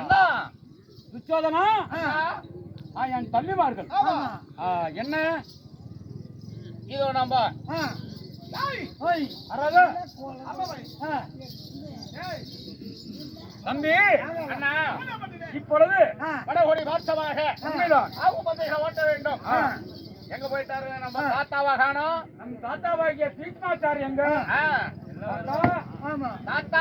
அண்ணா. துச்சோதனா? என் தம்பிமார்கள். என்ன? இதோ நம்ம. தம்பி. அண்ணா. இப்பொழுது வடகோடி பந்தயங்களை ஓட்ட வேண்டும். எங்க போயிட்டாரு? நம்ம தாத்தாவா காணோம். நம் தாத்தாவாகிய தீக்மாச்சாரி எங்க ஆமா. தாத்தா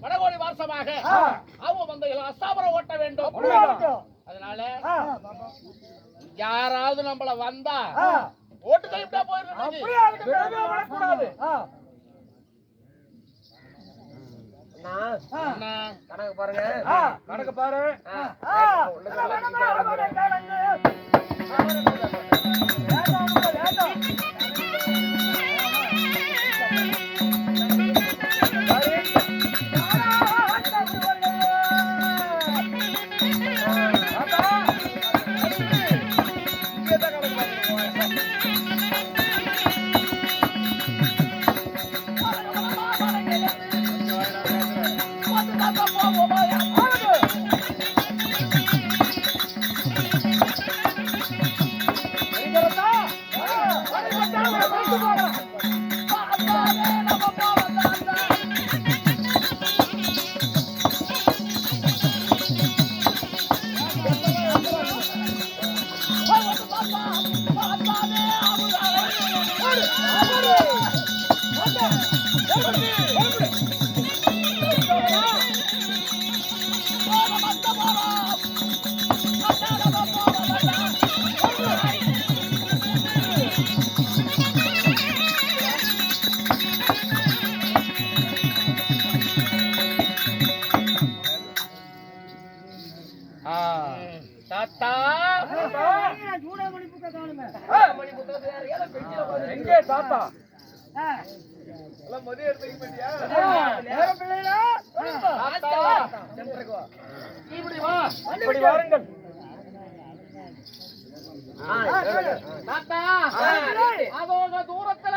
வடகோடி வாசமாக. ஆவு பந்தயங்களை அசாபரம் ஓட்ட வேண்டும். அதனால யாராவது நம்மள வந்தா ஓட்டு. ஆ, ஆ. கணக்கு பாருங்க. கணக்கு பாரு. ஆ, 啊！不不！我不要。தாத்தா. மதியம் எடுத்துக்க மாட்டியா? வேற பிள்ளைகளா? தாத்தா இப்படி வா. இப்படி வாருங்கள். தாத்தா ஆ. அதோட தூரத்துல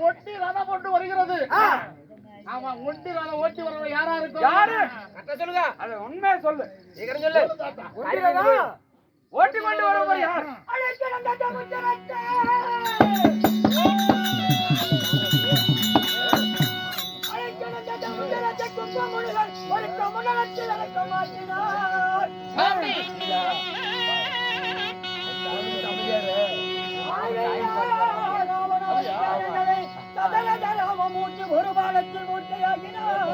ஒட்டி ரதம் கொண்டு வருகிறது. ஆமா ஒட்டி ரதம் ஓட்டி வரவங்க யாரா இருக்கும் யாரு? கரெக்டா சொல்லுங்க. அது உண்மையை சொல்லு. சீக்கிரம் சொல்லு. தாத்தா. ஒட்டிரதா? ஓட்டி கொண்டு வருவர் யார்? கும்பமுனிகள் ஒரு கமலத்தில் அழைக்க மாட்டினார். சாமி. மூச்சு ஒரு பாலத்தில் மூட்டையாகினார்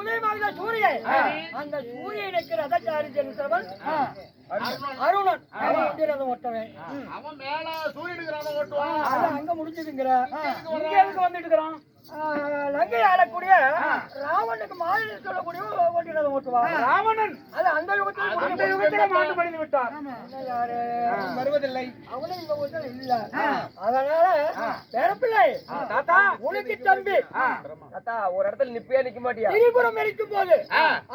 உதயமாகிற சூரியன். சரி. அந்த சூரியனுக்கு ரதச்சாரி செலுத்தவன் அருணன். அவன் வந்து ரதம் ஒட்டவன் அவன் மேல சூரியனுக்கு ரதம் ஓட்டுவான். அது அங்க முடிஞ்சதுங்கிற. இங்க எதுக்கு வந்துட்டு இருக்கிறான் லங்கை ஆளக்கூடிய ராவனுக்கு மாதிரி சொல்லக்கூடிய ஓட்டி ரதம் ஓட்டுவான். ராவணன். அந்த யுகத்தில் அந்த. யுகத்திலே மாட்டு படிந்து விட்டார். வருவதில்லை. அவனும் இந்த ஊர்ல இல்ல. அதனால பேரப்பிள்ளை தாத்தா உனக்கு தம்பி. தாத்தா ஒரு இடத்துல நிப்பியா நிக்க மாட்டியா? திரிபுரம் இருக்கும் போது.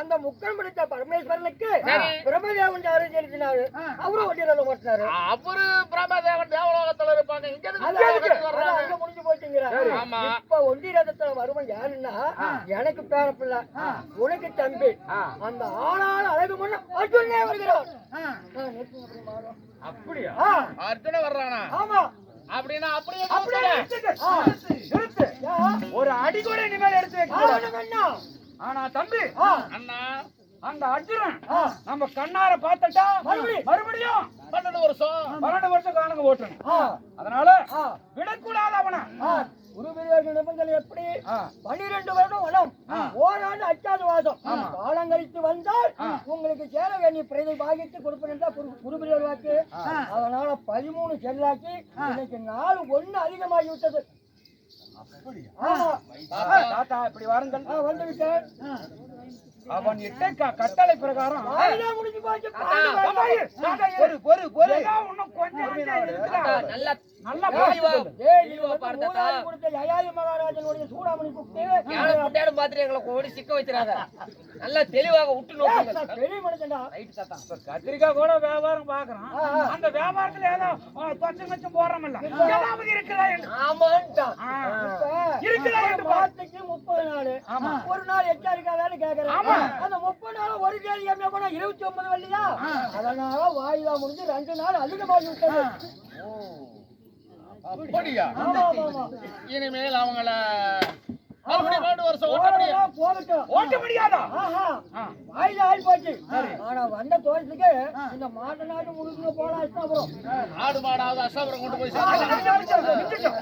அந்த முக்கம் பிடித்த பரமேஸ்வரனுக்கு. பிரம்மதேவன் யாரு செலுத்தினாரு அவரும் வண்டி ரதம் ஓட்டினாரு. அவரு பிரம்மதேவன் தேவலோகத்துல இருப்பாங்க. இங்க முடிஞ்சு போச்சுங்கிற. ஆமா ஆமா. இப்ப ஒண்டி ரதத்துல வருவன் யாருன்னா எனக்கு பேர பிள்ளை உனக்கு தம்பி. அந்த ஆளால் அழகு முன்ன அர்ஜுனே வருகிறான் ஆ, நிறுத்துங்க அப்படி மாறும். அப்படியா? ஆ, அர்ஜுன வர்றானா? ஆமா. அப்படின்னா அப்படியே அப்படியே நிறுத்துங்க. நிறுத்துங்க. நிறுத்து யா, ஒரு அடி கூட இனிமேல் எடுத்து வைக்க ஆனா தம்பி அண்ணா அந்த அர்ஜுனன் நம்ம கண்ணார பார்த்தட்டா மறுபடியும். மறுபடியும் பன்னெண்டு வருஷம். பன்னெண்டு வருஷம் காணுங்க ஓட்டணும் அதனால விடக்கூடாது அவனை. ஆ. குரு பெரியவர்கள் நிபந்தனை எப்படி? ஆ. பன்னிரண்டு வருடம் வனம் ஓராண்டு அச்சாது வாசம் காலம் கழித்து வந்தால் உங்களுக்கு சேர வேண்டிய பிரதை பாகித்து கொடுப்பேன் தான் குரு- குரு பெரியவர் வாக்கு அதனால பதிமூணு செல்லாக்கி இன்னைக்கு நாலு ஒண்ணு அதிகமாகி விட்டது. தாத்தா இப்படி வாருங்கள். வந்து விட்டேன் அவன் இட்ட கட்டளை பிரகாரம். பொறு, பொறு. நல்லா மகாராஜனுடைய சூடாமணி கூப்பிட்டு பார்த்துட்டு எங்களை ஓடி சிக்க வச்சிடாத நல்லா தெளிவாக விட்டு நோக்குங்க சார், பெரிய மனுஷன்டா. ரைட் தாத்தா இப்ப கத்திரிக்காய் கூட வியாபாரம் பாக்குறான். அந்த வியாபாரத்துல ஏதோ தொச்சம் கச்சம் போடுறோம்ல. ஏதாவது இருக்குதா என்று. ஆமான்ட்டான் ஆ. இப்ப இருக்குதா ஒரு என்று பாரு. மாசத்துக்கு முப்பது நாள். ஆமா. ஒரு நாள் எச்சா இருக்காதான்னு கேக்குறேன். ஆமா. அந்த முப்பது நாள் ஒரு கேள்வி பண்ணா இருபத்தி ஒன்பது வள்ளியா? அதனால வாயிலா முடிஞ்சு ரெண்டு நாள் அதிகமாகி விட்டது அப்படியா? ஆமா ஆமா ஆமா. இனிமேல் அவங்கள ஓட்ட முடியாதா. வாயில ஆகி போச்சு. ஆனா வந்த தோட்டத்துக்கு இந்த மாட்டு நாட்டு முழுக்க ஆடு மாடாவது அஷ்டாபுரம் கொண்டு போய் ஆ, சேர்க்கலாம் நிறுத்தம், நிறுத்தம்.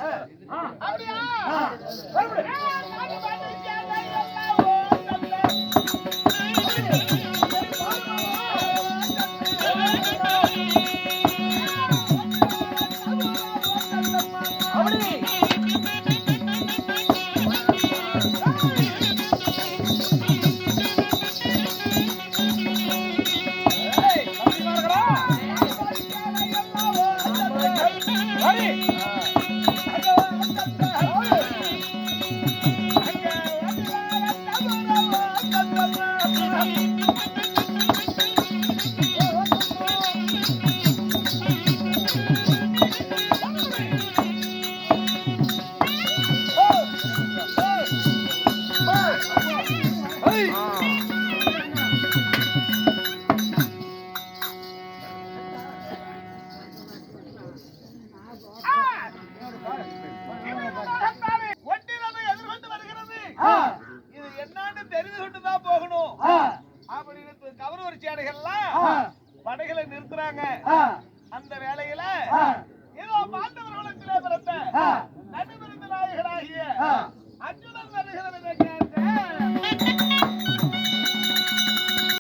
ஆ. அப்படியா சேடைகள்லாம் படைகளை நிறுத்துறாங்க. அந்த வேலையில ஏதோ பாண்டவர் உலகத்திலே பிறந்த நடுவிருந்து அர்ஜுனன் வருகிறது